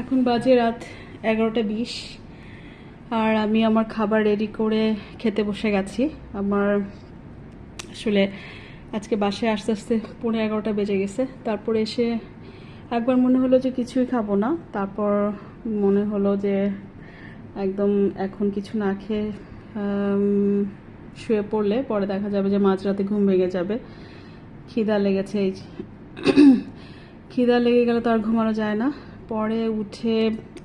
এখন বাজে রাত এগারোটা বিশ। আর আমি আমার খাবার রেডি করে খেতে বসে গেছি। আমার আসলে আজকে বাসায় আস্তে আস্তে পনেরো এগারোটা বেজে গেছে। তারপরে এসে একবার মনে হলো যে কিছুই খাব না। তারপর মনে হলো যে একদম এখন কিছু না খেয়ে শুয়ে পড়লে পরে দেখা যাবে যে মাঝরাতে ঘুম ভেঙে যাবে। খিদা লেগেছে এই খিদা লেগে গেলে তো আর ঘুমানো যায় না। পরে উঠে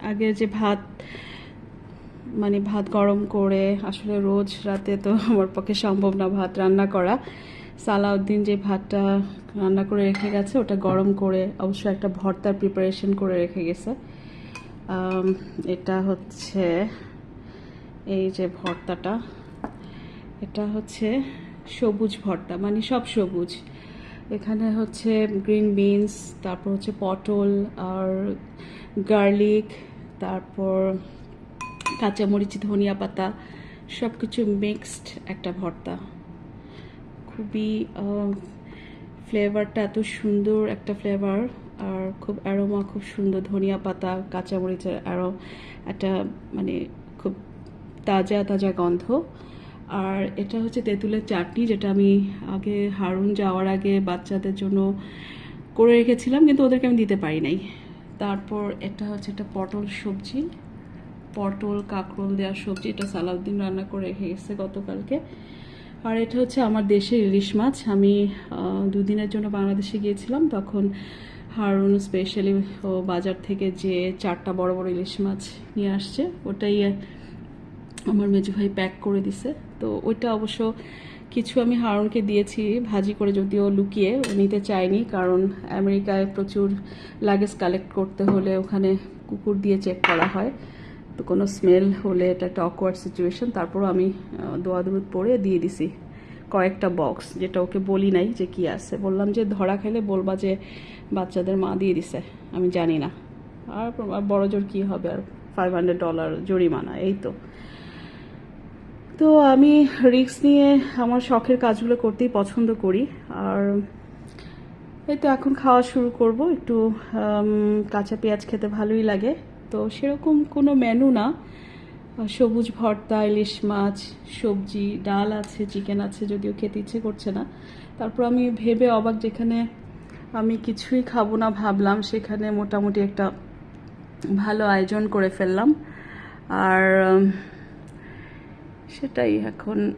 আগে যে ভাত মানে ভাত গরম করে, আসলে রোজ রাতে তো আমার পক্ষে সম্ভব না ভাত রান্না করা। সালাউদ্দিন যে ভাতটা রান্না করে রেখে গেছে, ওটা গরম করে অবশ্যই একটা ভর্তার প্রিপারেশন করে রেখে গেছে। এটা হচ্ছে এই যে ভর্তাটা। এটা হচ্ছে সবুজ ভর্তা মানে সব সবুজ। এখানে হচ্ছে গ্রিন বিনস তারপর হচ্ছে পটল আর গার্লিক তারপর কাঁচামরিচ, ধনিয়া পাতা সব কিছু মিক্সড একটা ভর্তা। খুবই ফ্লেভারটা এত সুন্দর একটা ফ্লেভার আর খুব অ্যারোমা খুব সুন্দর ধনিয়া পাতা, কাঁচামরিচের আরও একটা মানে খুব তাজা তাজা গন্ধ। আর এটা হচ্ছে তেঁতুলের চাটনি, যেটা আমি আগে হারুন যাওয়ার আগে বাচ্চাদের জন্য করে রেখেছিলাম, কিন্তু ওদেরকে আমি দিতে পারি নাই। তারপর এটা হচ্ছে একটা পটল সবজি, পটল, কাঁকরোল দেওয়া সবজি, এটা সালাউদ্দিন রান্না করে রেখে গেছে গতকালকে। আর এটা হচ্ছে আমার দেশের ইলিশ মাছ। আমি দুদিনের জন্য বাংলাদেশে গিয়েছিলাম, তখন হারুন স্পেশালি ও বাজার থেকে যে চারটা বড় বড় ইলিশ মাছ নিয়ে আসছে, ওটাই আমার মেজু ভাই প্যাক করে দিছে। তো ওইটা অবশ্য কিছু আমি হারুনকে দিয়েছি ভাজি করে যদিও লুকিয়ে নিতে চায়নি কারণ আমেরিকায় প্রচুর লাগেজ কালেক্ট করতে হলে ওখানে কুকুর দিয়ে চেক করা হয়। তো কোনো স্মেল হলে এটা একটা অকওয়ার্ড সিচুয়েশন তারপরও আমি আহ, দোয়া দুরুদ পরে দিয়ে দিছি কয়েকটা বক্স যেটা ওকে বলি নাই যে কি আছে। বললাম যে ধরা খেলে বলবা যে বাচ্চাদের মা দিয়ে দিছে আমি জানি না। আর বড় জোর কী হবে? আর ফাইভ হান্ড্রেড ডলার জরিমানা এই তো। তো আমি রিস্ক নিয়ে আমার শখের কাজগুলো করতেই পছন্দ করি। আর এই তো এখন খাওয়া শুরু করব। একটু কাঁচা পেঁয়াজ খেতে ভালোই লাগে। তো সেরকম কোনো মেনু না। সবুজ ভর্তা, ইলিশ মাছ, সবজি, ডাল আছে চিকেন আছে, যদিও খেতে ইচ্ছে করছে না। তারপর আমি ভেবে অবাক যেখানে আমি কিছুই খাব না ভাবলাম, সেখানে মোটামুটি একটা ভালো আয়োজন করে ফেললাম। আর সেটাই এখন।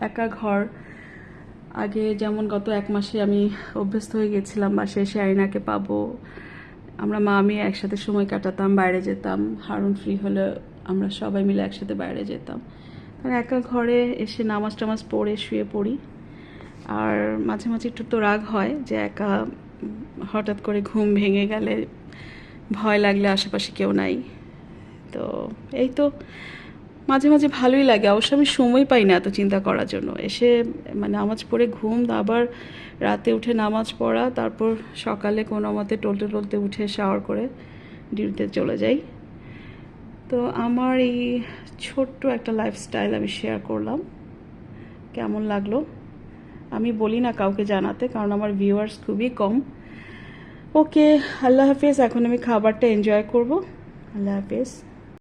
একা ঘর। আগে যেমন গত এক মাসে আমি অভ্যস্ত হয়ে গেছিলাম, বা শেষে আইনাকে পাবো। আমরা মা, আমি একসাথে সময় কাটাতাম, বাইরে যেতাম। হারুন ফ্রি হলে আমরা সবাই মিলে একসাথে বাইরে যেতাম। আর একা ঘরে এসে নামাজ টামাজ পড়ে, শুয়ে পড়ি। আর মাঝে মাঝে একটু তো রাগ হয় যে একা হঠাৎ করে ঘুম ভেঙে গেলে ভয় লাগলে আশেপাশে কেউ নাই। তো এই তো মাঝে মাঝে ভালোই লাগে। অবশ্য আমি সময় পাই না এত চিন্তা করার জন্য। এসে মানে নামাজ পড়ে ঘুম আবার রাতে উঠে নামাজ পড়া, তারপর সকালে কোনো মতে টলতে টলতে উঠে শাওয়ার করে ডিউটিতে চলে যাই। তো আমার এই ছোট্ট একটা লাইফস্টাইল আমি শেয়ার করলাম। কেমন লাগল? আমি বলি না কাউকে জানাতে, কারণ আমার ভিউয়ার্স খুবই কম। ওকে, আল্লাহ হাফেজ, এখন আমি খাবারটা এনজয় করব। আল্লাহ হাফেজ।